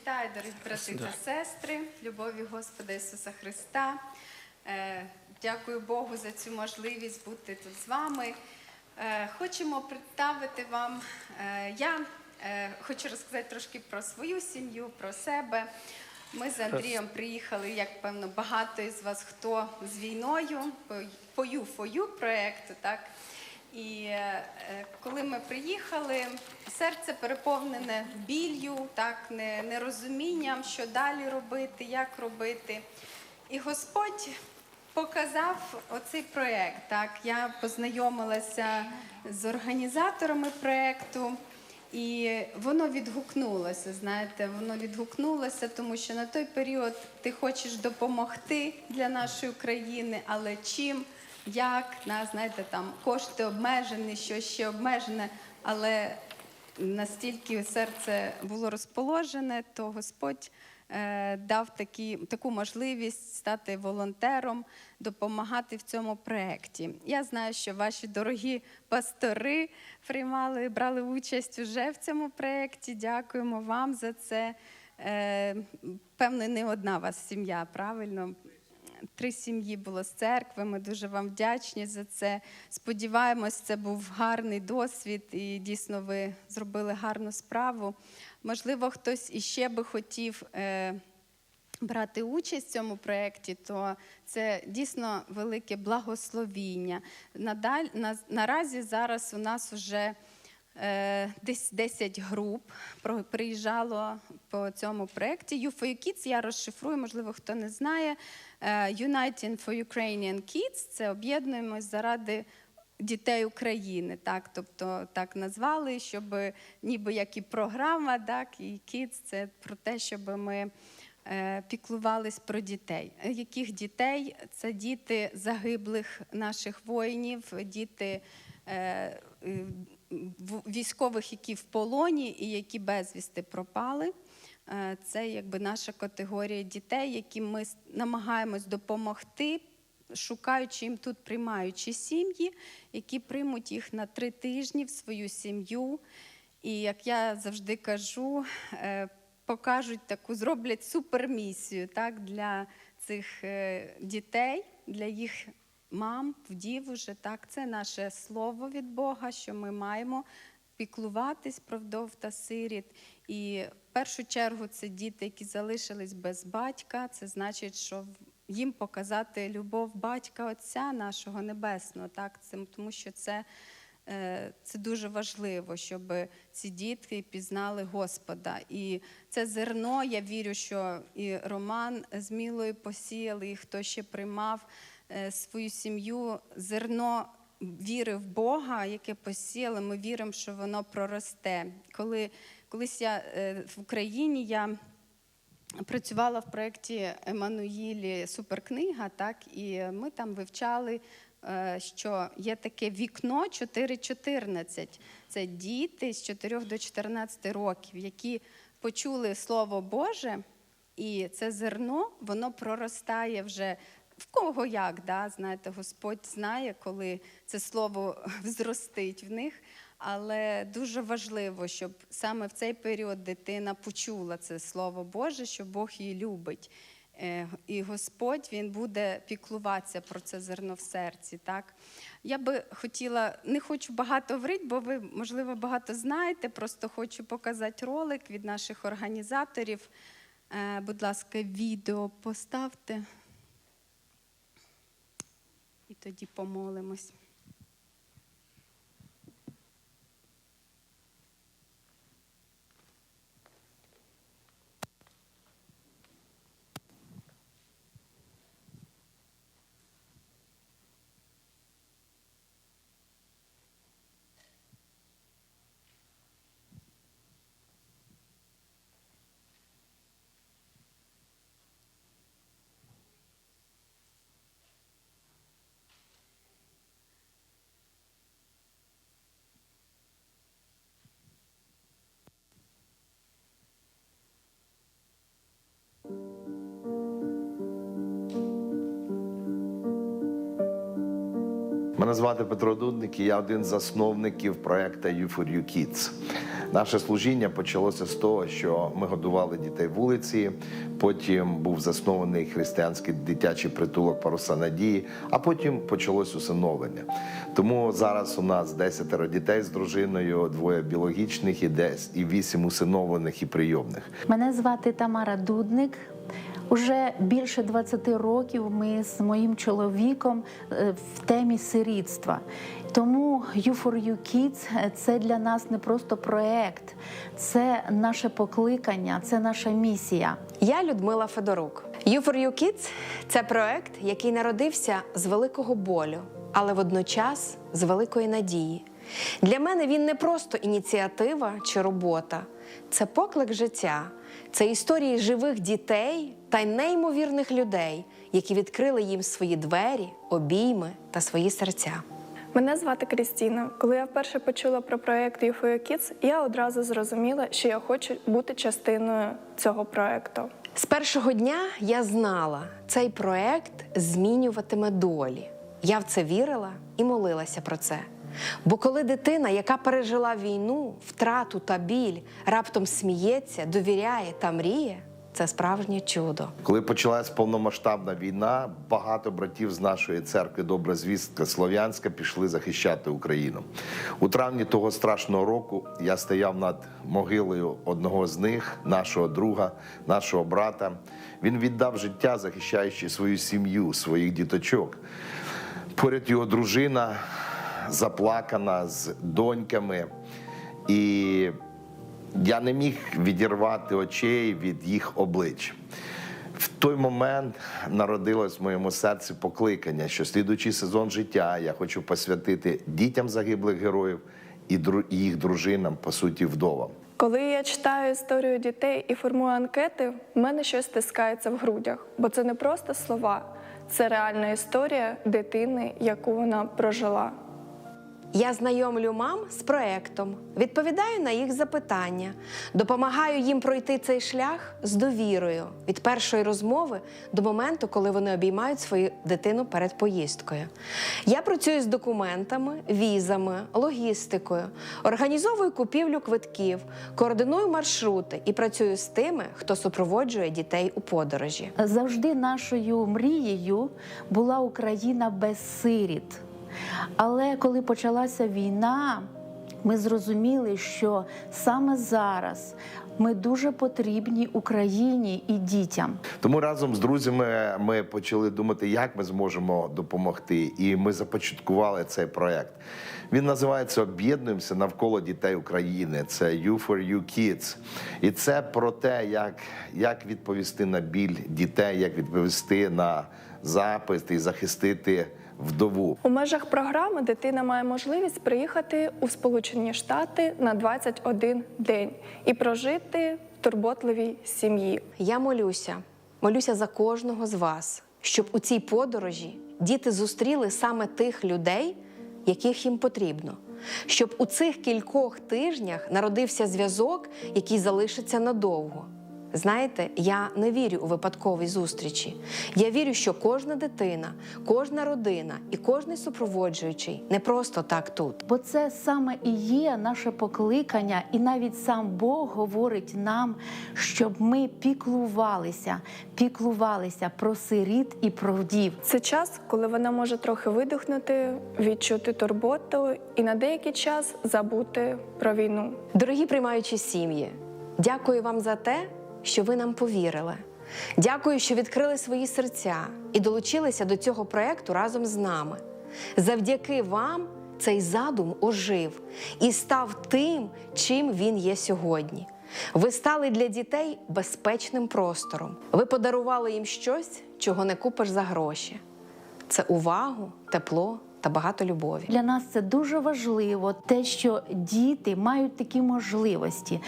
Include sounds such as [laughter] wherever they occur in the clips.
Вітаю, дорогі брати та сестри, любові Господа Ісуса Христа. Е, Дякую Богу за цю можливість бути тут з вами. Е, Хочемо представити вам. е, Я хочу розказати трошки про свою сім'ю, про себе. Ми з Андрієм приїхали, як певно, багато із вас, хто з війною по for проєкту, так? І е, коли ми приїхали, серце переповнене біллю, так, нерозумінням, що далі робити, як робити. І Господь показав оцей проєкт. Так. Я познайомилася з організаторами проєкту. І воно відгукнулося, знаєте, воно відгукнулося, тому що на той період ти хочеш допомогти для нашої країни, але чим, як, на, знаєте, там кошти обмежені, що ще обмежене, але настільки серце було розположене, то Господь е, дав такі, таку можливість стати волонтером, допомагати в цьому проєкті. Я знаю, що ваші дорогі пастори приймали, брали участь уже в цьому проєкті. Дякуємо вам за це. Е, Певне, не одна вас сім'я, правильно? Три сім'ї було з церкви. Ми дуже вам вдячні за це. Сподіваємось, це був гарний досвід, і дійсно ви зробили гарну справу. Можливо, хтось іще би хотів. Е, брати участь в цьому проєкті, то це дійсно велике благословіння. Надаль, на, наразі зараз у нас вже десь 10 груп приїжджало по цьому проєкті. You for You Kids я розшифрую, можливо, хто не знає. Е, Uniting for Ukrainian Kids – це об'єднуємось заради дітей України, так, тобто так назвали, щоб ніби як і програма, так, і Kids – це про те, щоб ми е, піклувались про дітей. Е, Яких дітей? Це діти загиблих наших воїнів, діти е, е, військових, які в полоні і які безвісти пропали. Е, Це якби наша категорія дітей, яким ми намагаємось допомогти, шукаючи їм тут приймаючі сім'ї, які приймуть їх на три тижні в свою сім'ю. І як я завжди кажу, е, покажуть таку, зроблять супермісію так, для цих е, дітей, для їх мам, вдів уже. Так, це наше слово від Бога, що ми маємо піклуватись про вдов та сиріт. І в першу чергу це діти, які залишились без батька. Це значить, що їм показати любов батька Отця нашого Небесного. Так? Це, тому що це, е, це дуже важливо, щоб ці дітки пізнали Господа. І це зерно, я вірю, що і Роман з Мілою посіяли, і хто ще приймав свою сім'ю, зерно віри в Бога, яке посіяли, ми віримо, що воно проросте. Коли колись я е, в Україні я працювала в проєкті Еммануїлі Суперкнига, так, і ми там вивчали, е, що є таке вікно 4.14. Це діти з 4 до 14 років, які почули Слово Боже, і це зерно, воно проростає вже. В кого як, да? знаєте, Господь знає, коли це слово [laughs] взростить в них. Але дуже важливо, щоб саме в цей період дитина почула це слово Боже, що Бог її любить. Е, І Господь він буде піклуватися про це зерно в серці. Так? Я би хотіла, не хочу багато говорити, бо ви, можливо, багато знаєте. Просто хочу показати ролик від наших організаторів. Е, Будь ласка, відео поставте. Тоді помолимось. Мене звати Петро Дудник, і я один з засновників проекту You for You Kids. Наше служіння почалося з того, що ми годували дітей вулиці. Потім був заснований християнський дитячий притулок Паруса Надії, а потім почалось усиновлення. Тому зараз у нас 10 дітей з дружиною, двоє біологічних і десь і вісім усиновлених і прийомних. Мене звати Тамара Дудник. Уже більше 20 років ми з моїм чоловіком е, в темі сирітства. Тому You for You Kids – це для нас не просто проект, це наше покликання, це наша місія. Я Людмила Федорук. You for You Kids – це проект, який народився з великого болю, але водночас з великої надії. Для мене він не просто ініціатива чи робота, це поклик життя, це історії живих дітей та й неймовірних людей, які відкрили їм свої двері, обійми та свої серця. Мене звати Крістіна. Коли я вперше почула про проект UFO Kids, я одразу зрозуміла, що я хочу бути частиною цього проекту. З першого дня я знала, цей проект змінюватиме долі. Я в це вірила і молилася про це. Бо коли дитина, яка пережила війну, втрату та біль, раптом сміється, довіряє та мріє, це справжнє чудо. Коли почалась повномасштабна війна, багато братів з нашої церкви Добра звістка Слов'янська пішли захищати Україну. У травні того страшного року я стояв над могилою одного з них, нашого друга, нашого брата. Він віддав життя, захищаючи свою сім'ю, своїх діточок. Поряд його дружина заплакана з доньками. І я не міг відірвати очей від їх облич. В той момент народилось в моєму серці покликання, що слідуючий сезон життя я хочу посвятити дітям загиблих героїв і їх дружинам, по суті, вдовам. Коли я читаю історію дітей і формую анкети, в мене щось стискається в грудях, бо це не просто слова, це реальна історія дитини, яку вона прожила. Я знайомлю мам з проектом, відповідаю на їх запитання, допомагаю їм пройти цей шлях з довірою від першої розмови до моменту, коли вони обіймають свою дитину перед поїздкою. Я працюю з документами, візами, логістикою, організовую купівлю квитків, координую маршрути і працюю з тими, хто супроводжує дітей у подорожі. Завжди нашою мрією була Україна без сиріт. Але коли почалася війна, ми зрозуміли, що саме зараз ми дуже потрібні Україні і дітям. Тому разом з друзями ми почали думати, як ми зможемо допомогти, і ми започаткували цей проект. Він називається Об'єднуємося навколо дітей України. Це You for You Kids. І це про те, як, як відповісти на біль дітей, як відповісти на запит і захистити вдову. У межах програми дитина має можливість приїхати у Сполучені Штати на 21 день і прожити в турботливій сім'ї. Я молюся, молюся за кожного з вас, щоб у цій подорожі діти зустріли саме тих людей, яких їм потрібно. Щоб у цих кількох тижнях народився зв'язок, який залишиться надовго. Знаєте, я не вірю у випадкові зустрічі. Я вірю, що кожна дитина, кожна родина і кожний супроводжуючий не просто так тут. Бо це саме і є наше покликання, і навіть сам Бог говорить нам, щоб ми піклувалися, піклувалися про сиріт і про вдів. Це час, коли вона може трохи видихнути, відчути турботу і на деякий час забути про війну. Дорогі приймаючі сім'ї, дякую вам за те, що ви нам повірили. Дякую, що відкрили свої серця і долучилися до цього проекту разом з нами. Завдяки вам цей задум ожив і став тим, чим він є сьогодні. Ви стали для дітей безпечним простором. Ви подарували їм щось, чого не купиш за гроші. Це увагу, тепло та багато любові. Для нас це дуже важливо, те, що діти мають такі можливості,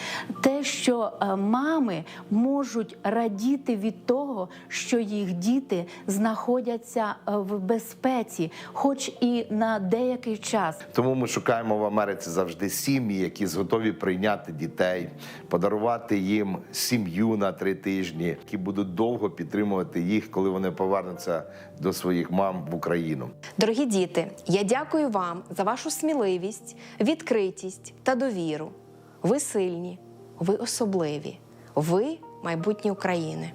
те, що е, мами можуть радіти від того, що їх діти знаходяться е, в безпеці, хоч і на деякий час. Тому ми шукаємо в Америці завжди сім'ї, які зготові прийняти дітей, подарувати їм сім'ю на три тижні, які будуть довго підтримувати їх, коли вони повернуться до своїх мам в Україну. Дорогі діти, я дякую вам за вашу сміливість, відкритість та довіру. ви сильні, ви особливі, ви майбутнє України.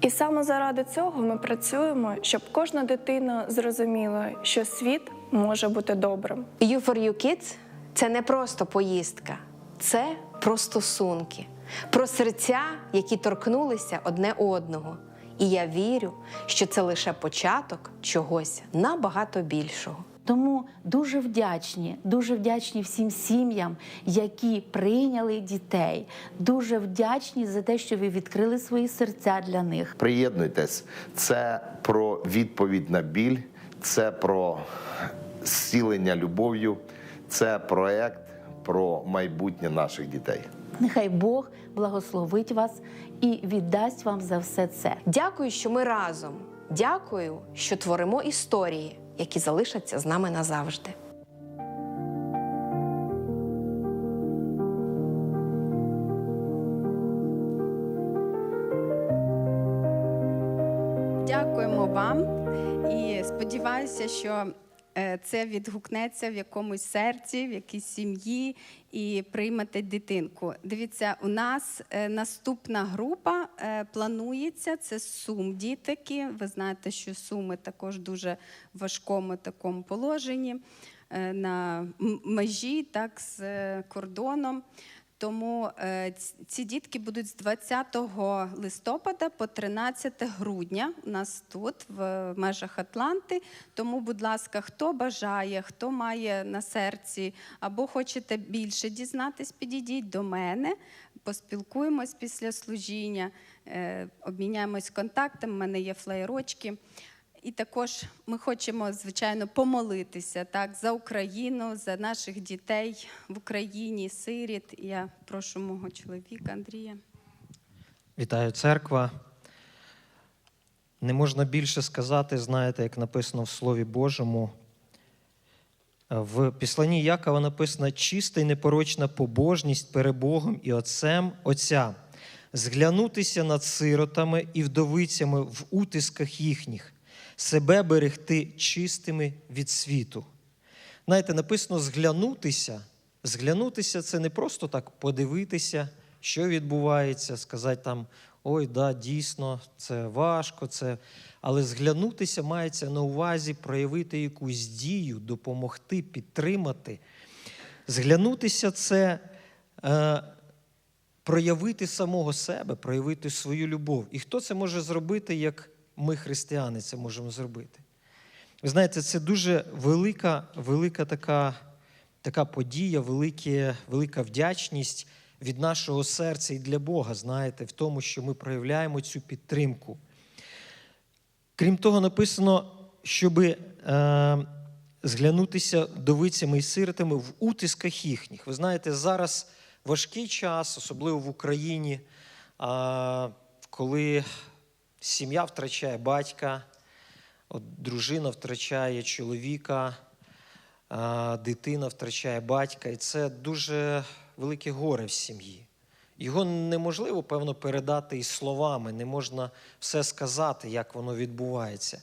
І саме заради цього ми працюємо, щоб кожна дитина зрозуміла, що світ може бути добрим. You for You Kids – це не просто поїздка, це про стосунки, про серця, які торкнулися одне одного. І я вірю, що це лише початок чогось набагато більшого. Тому дуже вдячні, дуже вдячні всім сім'ям, які прийняли дітей. Дуже вдячні за те, що ви відкрили свої серця для них. Приєднуйтесь. Це про відповідь на біль, це про зцілення любов'ю, це проект про майбутнє наших дітей. Нехай Бог благословить вас і віддасть вам за все це. Дякую, що ми разом. Дякую, що творимо історії, які залишаться з нами назавжди. Дякуємо вам і сподіваюся, що це відгукнеться в якомусь серці, в якійсь сім'ї і приймете дитинку. Дивіться, у нас е, наступна група е, планується. Це сум дітки. Ви знаєте, що суми також дуже важкому такому положенні е, на межі, так з е, кордоном. Тому е, ці дітки будуть з 20 листопада по 13 грудня у нас тут, в межах Атланти. Тому, будь ласка, хто бажає, хто має на серці або хочете більше дізнатись, підійдіть до мене, поспілкуємось після служіння, е, обміняємось контактами. У мене є флеєрочки. І також ми хочемо, звичайно, помолитися так за Україну, за наших дітей в Україні, сиріт. Я прошу мого чоловіка Андрія. Вітаю, церква. Не можна більше сказати, знаєте, як написано в Слові Божому. В післанні Якова написано чиста й непорочна побожність перед Богом і Отцем Отця, зглянутися над сиротами і вдовицями в утисках їхніх, себе берегти чистими від світу. Знаєте, написано зглянутися. Зглянутися це не просто так подивитися, що відбувається, сказати там, ой, да, дійсно, це важко, це. Але зглянутися мається на увазі проявити якусь дію, допомогти, підтримати. Зглянутися це е, проявити самого себе, проявити свою любов. І хто це може зробити, як ми, християни, це можемо зробити? Ви знаєте, це дуже велика, велика така, така подія, велике, велика вдячність від нашого серця і для Бога, знаєте, в тому, що ми проявляємо цю підтримку. Крім того, написано, щоб е, зглянутися довицями і сиротами в утисках їхніх. Ви знаєте, зараз важкий час, особливо в Україні, коли сім'я втрачає батька, от дружина втрачає чоловіка, дитина втрачає батька, і це дуже велике горе в сім'ї. Його неможливо, певно, передати і словами, не можна все сказати, як воно відбувається.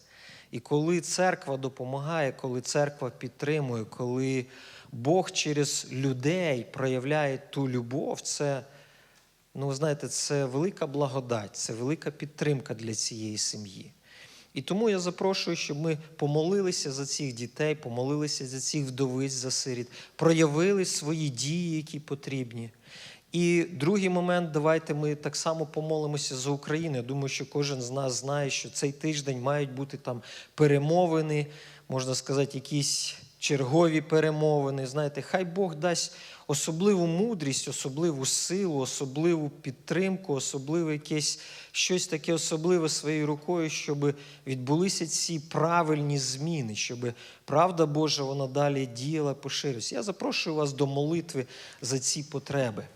І коли церква допомагає, коли церква підтримує, коли Бог через людей проявляє ту любов, це, ну, ви знаєте, це велика благодать, це велика підтримка для цієї сім'ї. І тому я запрошую, щоб ми помолилися за цих дітей, помолилися за цих вдовиць, за сиріт, проявили свої дії, які потрібні. І другий момент, давайте ми так само помолимося за Україну. Я думаю, що кожен з нас знає, що цей тиждень мають бути там перемовини, можна сказати, якісь чергові перемовини. Знаєте, хай Бог дасть особливу мудрість, особливу силу, особливу підтримку, особливе якесь щось таке особливе своєю рукою, щоб відбулися ці правильні зміни, щоб правда Божа вона далі діяла, поширилася. Я запрошую вас до молитви за ці потреби.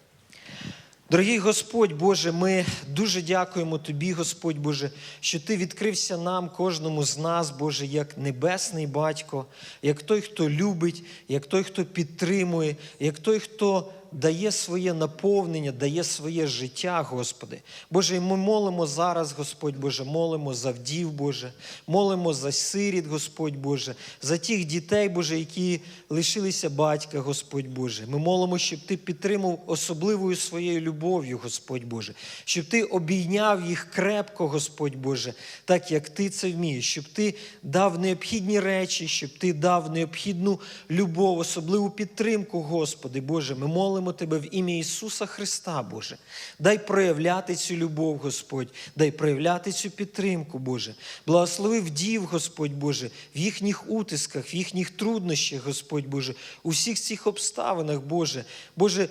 Дорогий Господь Боже, ми дуже дякуємо Тобі, Господь Боже, що Ти відкрився нам, кожному з нас, Боже, як небесний батько, як той, хто любить, як той, хто підтримує, як той, хто дає своє наповнення, дає своє життя, Господи. Боже, і ми молимо зараз, Господь Боже, молимо за вдів, Боже, молимо за сиріт, Господь Боже, за тих дітей, Боже, які лишилися батька, Господь Боже. Ми молимо, щоб Ти підтримав особливою своєю любов'ю, Господь Боже, щоб Ти обійняв їх крепко, Господь Боже, так як Ти це вмієш, щоб Ти дав необхідні речі, щоб Ти дав необхідну любов, особливу підтримку, Господи Боже. Ми молимо Тебе в ім'я Ісуса Христа, Боже. Дай проявляти цю любов, Господь, дай проявляти цю підтримку, Боже. Благослови вдів, Господь Боже, в їхніх утисках, в їхніх труднощах, Господь Боже, у всіх цих обставинах, Боже. Боже,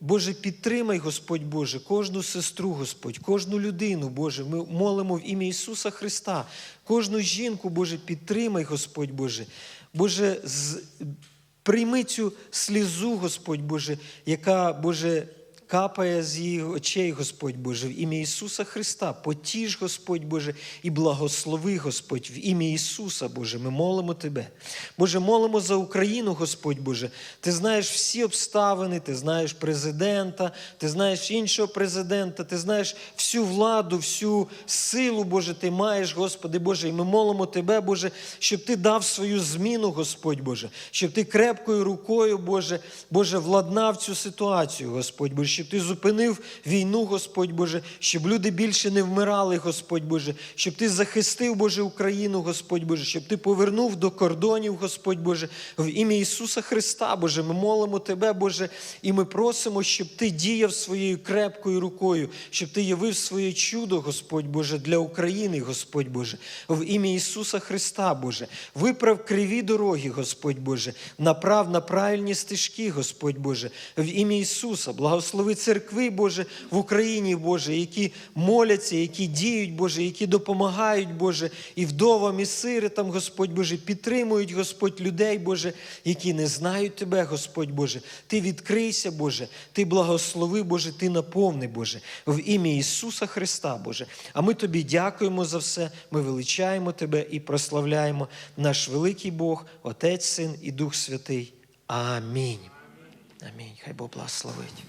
Боже, підтримай, Господь Боже, кожну сестру, Господь, кожну людину, Боже. Ми молимо в ім'я Ісуса Христа. Кожну жінку, Боже, підтримай, Господь Боже. Боже, з... прийми цю слізу, Господь Боже, яка, Боже, капає з її очей, Господь Боже, в ім'я Ісуса Христа. Потіж, Господь Боже, і благослови, Господь, в ім'я Ісуса, Боже. Ми молимо Тебе. Боже, молимо за Україну, Господь Боже. Ти знаєш всі обставини, ти знаєш президента, ти знаєш іншого президента, ти знаєш всю владу, всю силу, Боже, ти маєш, Господи Боже. І ми молимо Тебе, Боже, щоб Ти дав свою зміну, Господь Боже, щоб Ти крепкою рукою, Боже, Боже, владнав цю ситуацію, Господь Боже, щоб Ти зупинив війну, Господь Боже, щоб люди більше не вмирали, Господь Боже, щоб Ти захистив, Боже, Україну, Господь Боже, щоб Ти повернув до кордонів, Господь Боже, в ім'я Ісуса Христа, Боже. Ми молимо Тебе, Боже, і ми просимо, щоб Ти діяв своєю крепкою рукою, щоб Ти явив своє чудо, Господь Боже, для України, Господь Боже, в ім'я Ісуса Христа, Боже. Виправ криві дороги, Господь Боже, направ на правильні стежки, Господь Боже, в ім'я Ісуса. Благослови церкви, Боже, в Україні, Боже, які моляться, які діють, Боже, які допомагають, Боже, і вдовам, і сиротам, Господь Боже, підтримують, Господь, людей, Боже, які не знають Тебе, Господь Боже. Ти відкрийся, Боже, Ти благослови, Боже, Ти наповни, Боже, в ім'я Ісуса Христа, Боже. А ми Тобі дякуємо за все, ми величаємо Тебе і прославляємо наш великий Бог, Отець, Син і Дух Святий. Амінь. Амінь. Хай Бог благословить.